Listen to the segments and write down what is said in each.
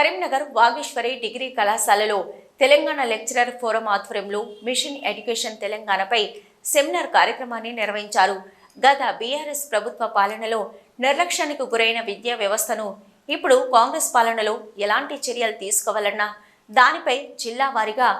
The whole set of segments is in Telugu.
కరీంనగర్ వాగేశ్వరి డిగ్రీ కళాశాలలో తెలంగాణ లెక్చరర్ ఫోరం ఆధ్వర్యంలో మిషన్ ఎడ్యుకేషన్ తెలంగాణపై సెమినార్ కార్యక్రమాన్ని నిర్వహించారు. గత బీఆర్ఎస్ ప్రభుత్వ పాలనలో నిర్లక్ష్యానికి గురైన విద్యా వ్యవస్థను ఇప్పుడు కాంగ్రెస్ పాలనలో ఎలాంటి చర్యలు తీసుకోవాలన్నా దానిపై జిల్లా వారీగా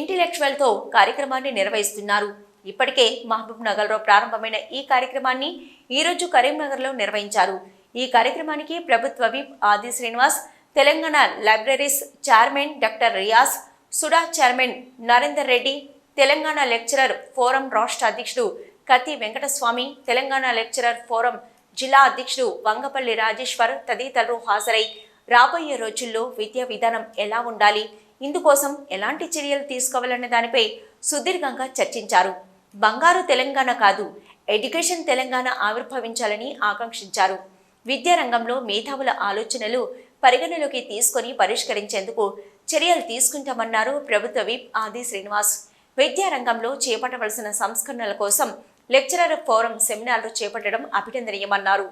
ఇంటలెక్చువల్తో కార్యక్రమాన్ని నిర్వహిస్తున్నారు. ఇప్పటికే మహబూబ్ నగర్లో ప్రారంభమైన ఈ కార్యక్రమాన్ని ఈరోజు కరీంనగర్లో నిర్వహించారు. ఈ కార్యక్రమానికి ప్రభుత్వ whip Aadi Srinivas Telangana libraries chairman doctor Riyaz SUDA chairman Narender Reddy Telangana lecturer forum రాష్ట్ర అధ్యక్షుడు కత్తి వెంకటస్వామి తెలంగాణ లెక్చరర్ ఫోరం జిల్లా అధ్యక్షుడు వంగపల్లి రాజేశ్వర్ తదితరులు హాజరై రాబోయే రోజుల్లో విద్యా విధానం ఎలా ఉండాలి ఇందుకోసం ఎలాంటి చర్యలు తీసుకోవాలనే దానిపై సుదీర్ఘంగా చర్చించారు. బంగారు తెలంగాణ కాదు ఎడ్యుకేషన్ తెలంగాణ ఆవిర్భవించాలని ఆకాంక్షించారు. విద్యారంగంలో మేధావుల ఆలోచనలు పరిగణలోకి తీసుకొని పరిష్కరించేందుకు చర్యలు తీసుకుంటామన్నారు ప్రభుత్వ విప్ ఆది శ్రీనివాస్. విద్యారంగంలో చేపట్టవలసిన సంస్కరణల కోసం లెక్చరర్ ఫోరం సెమినార్లు చేపట్టడం అభినందనీయమన్నారు.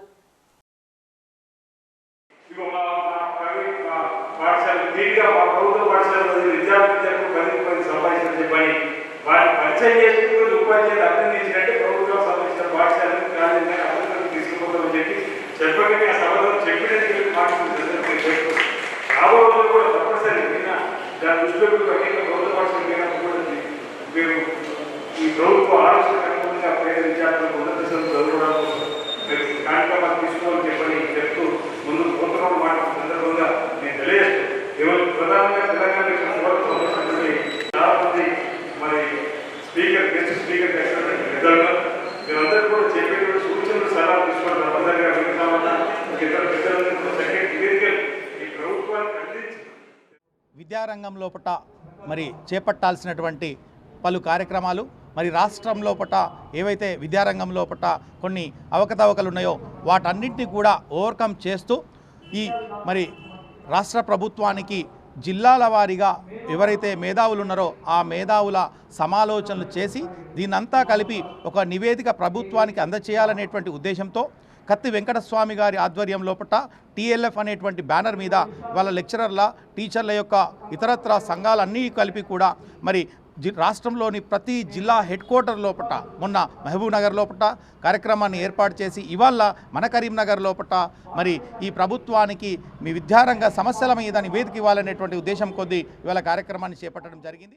చెప్పగానే ఆ సభలో చెప్పినట్టు రాబో రోజులు కూడా తప్పనిసరి నిన్న దాని దృష్టిలో అనేక ప్రభుత్వ పాఠశాల మేము ఈ ప్రభుత్వ ఆలోచన అనుగుణంగా ఉన్నత కార్యక్రమాలు తీసుకోవాలని చెప్పని చెప్తూ ముందు పోతున్న మాట సందర్భంగా నేను ఈరోజు ప్రధానంగా తెలంగాణ చాలా మంది మరి స్పీకర్ గెస్ట్ స్పీకర్ మీరందరూ కూడా చెప్పేటువంటి సూచనలు సలహాలు తీసుకోవడం విద్యారంగం లోపట మరి చేపట్టాల్సినటువంటి పలు కార్యక్రమాలు మరి రాష్ట్రం లోపట ఏవైతే విద్యారంగం లోపట కొన్ని అవకతవకలు ఉన్నాయో వాటన్నింటినీ కూడా ఓవర్కమ్ చేస్తూ ఈ మరి రాష్ట్ర ప్రభుత్వానికి జిల్లాల వారీగా ఎవరైతే మేధావులు ఉన్నారో ఆ మేధావుల సమాలోచనలు చేసి దీనంతా కలిపి ఒక నివేదిక ప్రభుత్వానికి అందచేయాలనేటువంటి ఉద్దేశంతో కత్తి వెంకటస్వామి గారి ఆధ్వర్యం లోపట టీఎల్ఎఫ్ అనేటువంటి బ్యానర్ మీద వాళ్ళ లెక్చరర్ల టీచర్ల యొక్క ఇతరత్ర సంఘాలన్నీ కలిపి కూడా మరి జి రాష్ట్రంలోని ప్రతి జిల్లా హెడ్ క్వార్టర్ లోపట మొన్న మహబూబ్ నగర్ లోపట కార్యక్రమాన్ని ఏర్పాటు చేసి ఇవాళ మన కరీంనగర్ లోపట మరి ఈ ప్రభుత్వానికి మీ విద్యారంగ సమస్యల మీద నివేదిక ఇవ్వాలనేటువంటి ఉద్దేశం కొద్దీ ఇవాళ కార్యక్రమాన్ని చేపట్టడం జరిగింది.